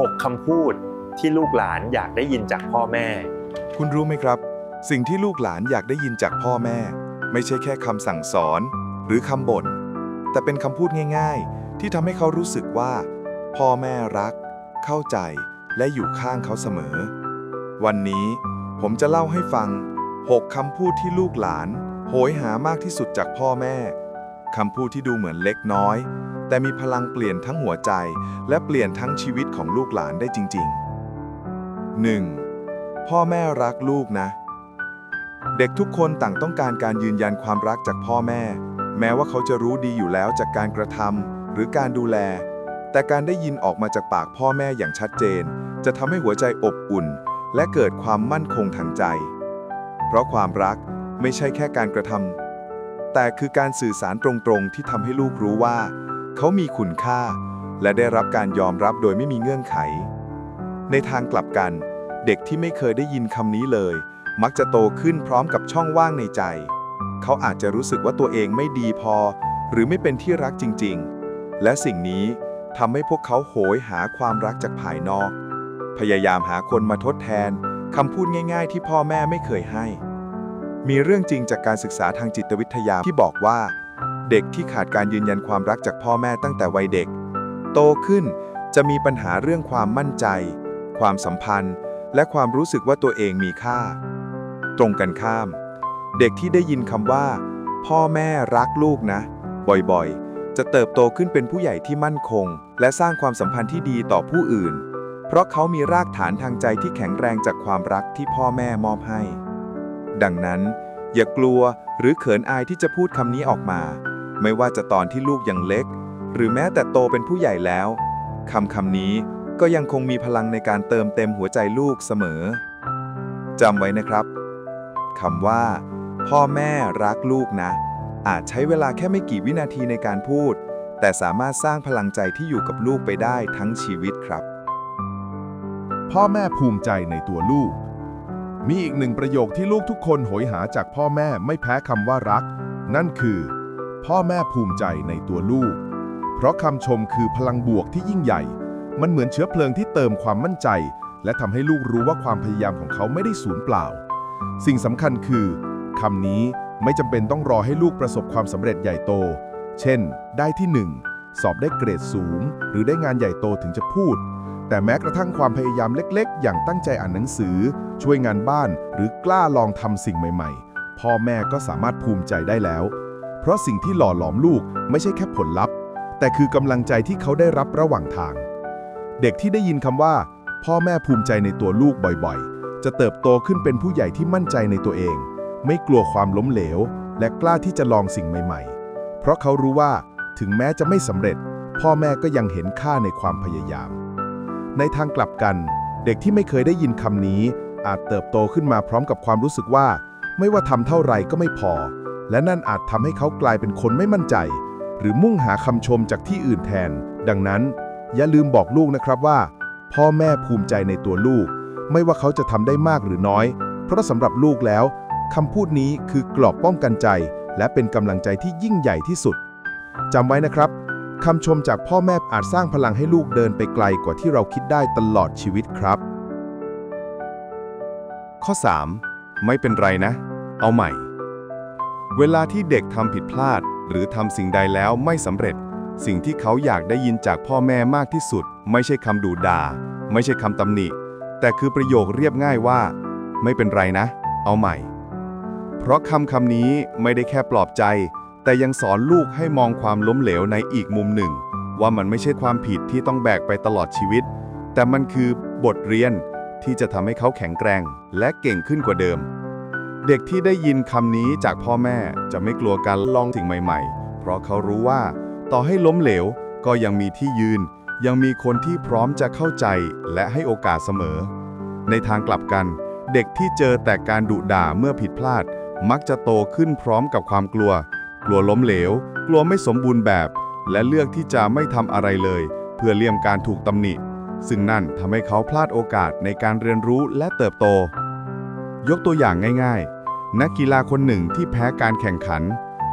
6 คำพูดที่ลูกหลานอยากได้ยินจากพ่อแม่ คุณรู้ไหมครับ สิ่งที่ลูกหลานอยากได้ยินจากพ่อแม่ ไม่ใช่แค่คำสั่งสอน หรือคำบ่นแต่เป็นคำพูดง่าย ๆ ที่ทำให้เขารู้สึกว่า พ่อแม่รัก เข้าใจและอยู่ข้างเขาเสมอ วันนี้ผมจะเล่าให้ฟัง 6 คำพูดที่ลูกหลาน โหยหามากที่สุดจากพ่อแม่ คำพูดที่ดูเหมือนเล็กน้อย แต่มีพลังเปลี่ยนทั้งหัวใจ และเปลี่ยนทั้งชีวิตของลูกหลานได้จริง ๆ 1. พ่อแม่รักลูกนะ เด็กทุกคนต่างต้องการการยืนยันความรักจากพ่อแม่ แม้ว่าเขาจะรู้ดีอยู่แล้วจากการกระทำหรือการดูแล แต่การได้ยินออกมาจากปากพ่อแม่อย่างชัดเจน จะทำให้หัวใจอบอุ่น และเกิดความมั่นคงทางใจ เพราะความรักไม่ใช่แค่การกระทำแต่คือการสื่อสารตรงๆ ที่ทำให้ลูกรู้ว่า เขามีคุณค่า และได้รับการยอมรับโดยไม่มีเงื่อนไข ในทางกลับกัน เด็กที่ไม่เคยได้ยินคำนี้เลย มักจะโตขึ้นพร้อมกับช่องว่างในใจ เขาอาจจะรู้สึกว่าตัวเองไม่ดีพอ หรือไม่เป็นที่รักจริง ๆ และสิ่งนี้ทำให้พวกเขาโหยหาความรักจากภายนอก พยายามหาคนมาทดแทนคำพูดง่าย ๆ ที่พ่อแม่ไม่เคยให้ มีเรื่องจริงจากการศึกษาทางจิตวิทยาที่บอกว่า เด็กที่ขาดการยืนยันความรักจากพ่อแม่ตั้งแต่วัยเด็ก โตขึ้นจะมีปัญหาเรื่องความมั่นใจ ความสัมพันธ์ และความรู้สึกว่าตัวเองมีค่า ตรงกันข้าม เด็กที่ได้ยินคำว่า พ่อแม่รักลูกนะ บ่อยๆ จะเติบโตขึ้นเป็นผู้ใหญ่ที่มั่นคง และสร้างความสัมพันธ์ที่ดีต่อผู้อื่น เพราะเขามีรากฐานทางใจที่แข็งแรงจากความรักที่พ่อแม่มอบให้ ดังนั้น อย่ากลัวหรือเขินอายที่จะพูดคำนี้ออกมา ไม่ว่าจะตอนที่ลูกยังเล็ก หรือแม้แต่โตเป็นผู้ใหญ่แล้วคำคำนี้ก็ยังคงมีพลังในการเติมเต็มหัวใจลูกเสมอจำไว้นะครับคำว่า พ่อแม่รักลูกนะ อาจใช้เวลาแค่ไม่กี่วินาทีในการพูด แต่สามารถสร้างพลังใจที่อยู่กับลูกไปได้ทั้งชีวิตครับ พ่อแม่ภูมิใจในตัวลูก มีอีกหนึ่งประโยคที่ลูกทุกคนโหยหาจากพ่อแม่ไม่แพ้คำว่ารัก นั่นคือ พ่อแม่ภูมิใจในตัวลูก เพราะคำชมคือพลังบวกที่ยิ่งใหญ่ มันเหมือนเชื้อเพลิงที่เติมความมั่นใจ และทำให้ลูกรู้ว่าความพยายามของเขาไม่ได้สูญเปล่า สิ่งสำคัญคือคำนี้ไม่จำเป็นต้องรอให้ลูกประสบความสำเร็จใหญ่โต เช่น ได้ที่หนึ่งสอบได้เกรดสูง หรือได้งานใหญ่โตถึงจะพูด แต่แม้กระทั่งความพยายามเล็กๆ อย่างตั้งใจอ่านหนังสือ ช่วยงานบ้าน หรือกล้าลองทำสิ่งใหม่ ๆ พ่อแม่ก็สามารถภูมิใจได้แล้ว เพราะสิ่งที่หล่อหลอมลูกไม่ใช่แค่ผลลัพธ์ แต่คือกำลังใจที่เขาได้รับระหว่างทาง เด็กที่ได้ยินคำว่า พ่อแม่ภูมิใจในตัวลูกบ่อยๆ จะเติบโตขึ้นเป็นผู้ใหญ่ที่มั่นใจในตัวเอง ไม่กลัวความล้มเหลว และกล้าที่จะลองสิ่งใหม่ ๆ เพราะเขารู้ว่าถึงแม้จะไม่สำเร็จ พ่อแม่ก็ยังเห็นค่าในความพยายาม ในทางกลับกัน เด็กที่ไม่เคยได้ยินคำนี้ อาจเติบโตขึ้นมาพร้อมกับความรู้สึกว่า ไม่ว่าทำเท่าไหร่ก็ไม่พอ และนั่นอาจทำให้เขากลายเป็นคนไม่มั่นใจ หรือมุ่งหาคำชมจากที่อื่นแทน ดังนั้น อย่าลืมบอกลูกนะครับว่า พ่อแม่ภูมิใจในตัวลูก ไม่ว่าเขาจะทำได้มากหรือน้อย เพราะสำหรับลูกแล้วคำพูดนี้คือกรอบป้องกันใจ และเป็นกำลังใจที่ยิ่งใหญ่ที่สุดจำไว้นะครับคำชมจากพ่อแม่อาจสร้างพลังให้ลูกเดินไปไกลกว่าที่เราคิดได้ตลอดชีวิตครับ ข้อ 3. ไม่เป็นไรนะ เอาใหม่ เวลาที่เด็กทำผิดพลาด หรือทำสิ่งใดแล้วไม่สำเร็จ สิ่งที่เขาอยากได้ยินจากพ่อแม่มากที่สุด ไม่ใช่คำดูด่า ไม่ใช่คำตำหนิ แต่คือประโยคเรียบง่ายว่า ไม่เป็นไรนะ เอาใหม่ เพราะคำคำนี้ไม่ได้แค่ปลอบใจ แต่ยังสอนลูกให้มองความล้มเหลวในอีกมุมหนึ่ง ว่ามันไม่ใช่ความผิดที่ต้องแบกไปตลอดชีวิต แต่มันคือบทเรียนที่จะทำให้เขาแข็งแกร่ง และเก่งขึ้นกว่าเดิม เด็กที่ได้ยินคำนี้จากพ่อแม่จะไม่กลัวการลองสิ่งใหม่ ๆ เพราะเขารู้ว่า ต่อให้ล้มเหลว ก็ยังมีที่ยืน ยังมีคนที่พร้อมจะเข้าใจและให้โอกาสเสมอ ในทางกลับกัน เด็กที่เจอแต่การดุด่าเมื่อผิดพลาด มักจะโตขึ้นพร้อมกับความกลัว กลัวล้มเหลว กลัวไม่สมบูรณ์แบบ และเลือกที่จะไม่ทำอะไรเลย เพื่อเลี่ยงการถูกตำหนิ ซึ่งนั่นทำให้เขาพลาดโอกาสในการเรียนรู้และเติบโต ยกตัวอย่างง่ายๆ นักกีฬาคนหนึ่งที่แพ้การแข่งขัน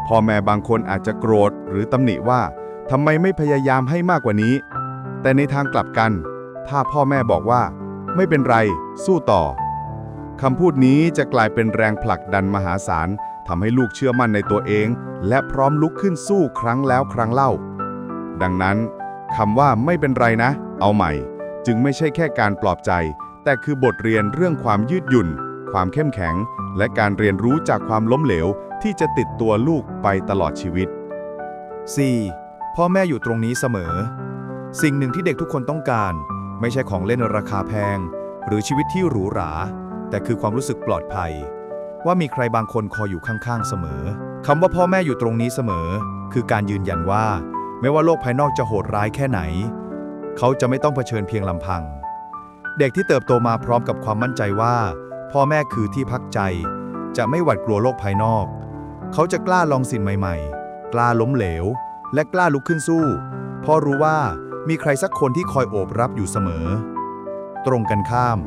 พ่อแม่บางคนอาจจะโกรธหรือตำหนิว่าทำไมไม่พยายามให้มากกว่านี้ แต่ในทางกลับกัน ถ้าพ่อแม่บอกว่า ไม่เป็นไร สู้ต่อคำพูดนี้จะกลายเป็นแรงผลักดันมหาศาลทำให้ลูกเชื่อมั่นในตัวเอง และพร้อมลุกขึ้นสู้ครั้งแล้วครั้งเล่า ดังนั้นคำว่าไม่เป็นไรนะ เอาใหม่ จึงไม่ใช่แค่การปลอบใจ แต่คือบทเรียนเรื่องความยืดหยุ่น ความเข้มแข็ง และการเรียนรู้จากความล้มเหลวที่จะติดตัวลูกไปตลอดชีวิต 4. พ่อแม่อยู่ตรงนี้เสมอ สิ่งหนึ่งที่เด็กทุกคนต้องการ ไม่ใช่ของเล่นราคาแพง หรือชีวิตที่หรูหรา แต่คือความรู้สึกปลอดภัย ว่ามีใครบางคนคอยอยู่ข้างๆเสมอคำว่าพ่อแม่อยู่ตรงนี้เสมอ คือการยืนยันว่า ไม่ว่าโลกภายนอกจะโหดร้ายแค่ไหน เขาจะไม่ต้องเผชิญเพียงลำพัง เด็กที่เติบโตมาพร้อมกับความมั่นใจว่า พ่อแม่คือที่พักใจ จะไม่หวาดกลัวโลกภายนอก เขาจะกล้าลองสิ่งใหม่ๆ กล้าล้มเหลว และกล้าลุกขึ้นสู้ เพราะรู้ว่ามีใครสักคนที่คอยโอบรับอยู่เสมอ ตรงกันข้าม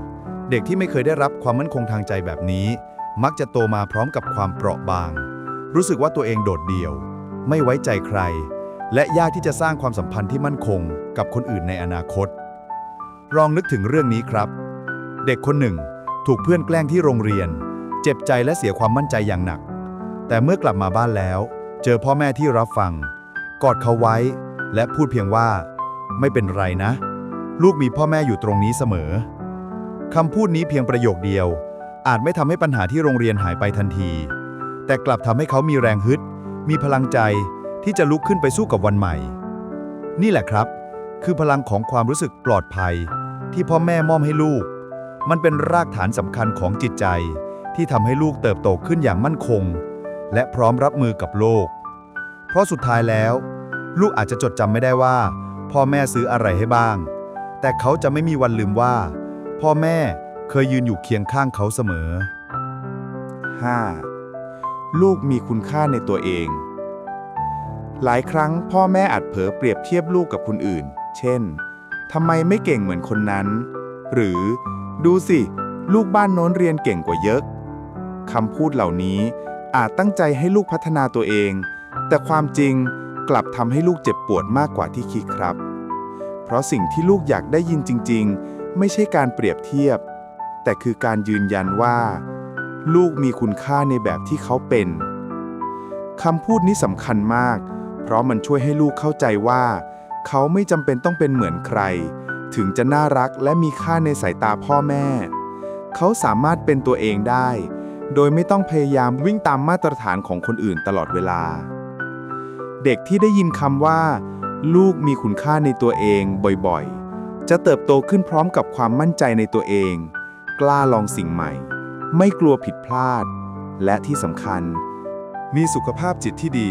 เด็กที่ไม่เคยได้รับความมั่นคงทางใจแบบนี้ มักจะโตมาพร้อมกับความเปราะบาง รู้สึกว่าตัวเองโดดเดี่ยว ไม่ไว้ใจใคร และยากที่จะสร้างความสัมพันธ์ที่มั่นคงกับคนอื่นในอนาคต ลองนึกถึงเรื่องนี้ครับ เด็กคนหนึ่ง ถูกเพื่อนแกล้งที่โรงเรียน เจ็บใจและเสียความมั่นใจอย่างหนัก แต่เมื่อกลับมาบ้านแล้ว เจอพ่อแม่ที่รับฟัง กอดเขาไว้ และพูดเพียงว่า ไม่เป็นไรนะ ลูกมีพ่อแม่อยู่ตรงนี้เสมอคำพูดนี้เพียงประโยคเดียว อาจไม่ทำให้ปัญหาที่โรงเรียนหายไปทันที แต่กลับทำให้เขามีแรงฮึด มีพลังใจที่จะลุกขึ้นไปสู้กับวันใหม่ นี่แหละครับ คือพลังของความรู้สึกปลอดภัย ที่พ่อแม่มอบให้ลูก มันเป็นรากฐานสำคัญของจิตใจ ที่ทำให้ลูกเติบโตขึ้นอย่างมั่นคง และพร้อมรับมือกับโลก เพราะสุดท้ายแล้ว ลูกอาจจะจดจำไม่ได้ว่า พ่อแม่ซื้ออะไรให้บ้าง แต่เขาจะไม่มีวันลืมว่า พ่อแม่เคยยืนอยู่เคียงข้างเขาเสมอ 5. ลูกมีคุณค่าในตัวเอง หลายครั้งพ่อแม่อาจเผลอเปรียบเทียบลูกกับคนอื่น เช่นทำไมไม่เก่งเหมือนคนนั้น หรือ ดูสิ ลูกบ้านโน้นเรียนเก่งกว่าเยอะคำพูดเหล่านี้อาจตั้งใจให้ลูกพัฒนาตัวเอง แต่ความจริงกลับทำให้ลูกเจ็บปวดมากกว่าที่คิดครับ เพราะสิ่งที่ลูกอยากได้ยินจริง ๆ ไม่ใช่การเปรียบเทียบ แต่คือการยืนยันว่า ลูกมีคุณค่าในแบบที่เขาเป็นคำพูดนี้สำคัญมาก เพราะมันช่วยให้ลูกเข้าใจว่า เขาไม่จำเป็นต้องเป็นเหมือนใคร ถึงจะน่ารักและมีค่าในสายตาพ่อแม่ เขาสามารถเป็นตัวเองได้ โดยไม่ต้องพยายามวิ่งตามมาตรฐานของคนอื่นตลอดเวลา เด็กที่ได้ยินคำว่า ลูกมีคุณค่าในตัวเองบ่อยๆ จะเติบโตขึ้นพร้อมกับความมั่นใจในตัวเอง กล้าลองสิ่งใหม่ ไม่กลัวผิดพลาด และที่สำคัญ มีสุขภาพจิตที่ดี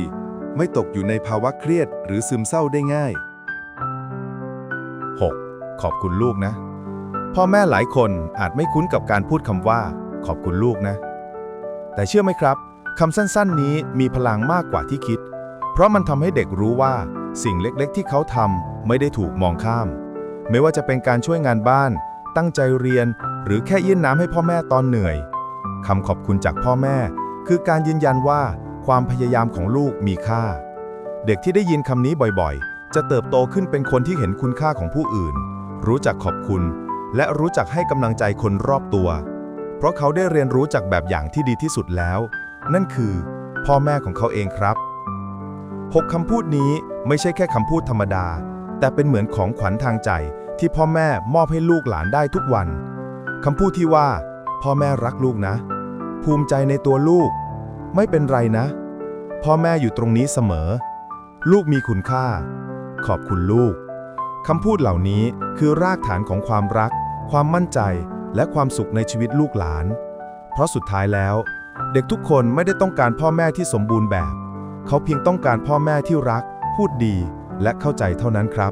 ไม่ตกอยู่ในภาวะเครียดหรือซึมเศร้าได้ง่าย ขอบคุณลูกนะ พ่อแม่หลายคนอาจไม่คุ้นกับการพูดคำว่า ขอบคุณลูกนะ แต่เชื่อไหมครับคำสั้นๆ นี้มีพลังมากกว่าที่คิด เพราะมันทำให้เด็กรู้ว่าสิ่งเล็กๆ ที่เขาทำไม่ได้ถูกมองข้าม ไม่ว่าจะเป็นการช่วยงานบ้าน ตั้งใจเรียน หรือแค่ยื่นน้ำให้พ่อแม่ตอนเหนื่อยคำขอบคุณจากพ่อแม่ คือการยืนยันว่าความพยายามของลูกมีค่า เด็กที่ได้ยินคำนี้บ่อยๆ จะเติบโตขึ้นเป็นคนที่เห็นคุณค่าของผู้อื่น รู้จักขอบคุณ และรู้จักให้กำลังใจคนรอบตัว เพราะเขาได้เรียนรู้จากแบบอย่างที่ดีที่สุดแล้ว นั่นคือ พ่อแม่ของเขาเองครับ 6คำพูดนี้ไม่ใช่แค่คำพูดธรรมดา แต่เป็นเหมือนของขวัญทางใจ ที่พ่อแม่มอบให้ลูกหลานได้ทุกวันคำพูดที่ว่า พ่อแม่รักลูกนะ ภูมิใจในตัวลูก ไม่เป็นไรนะ พ่อแม่อยู่ตรงนี้เสมอ ลูกมีคุณค่า ขอบคุณลูก คำพูดเหล่านี้คือรากฐานของความรัก ความมั่นใจ และความสุขในชีวิตลูกหลาน เพราะสุดท้ายแล้ว เด็กทุกคนไม่ได้ต้องการพ่อแม่ที่สมบูรณ์แบบ เขาเพียงต้องการพ่อแม่ที่รัก พูดดี และเข้าใจเท่านั้นครับ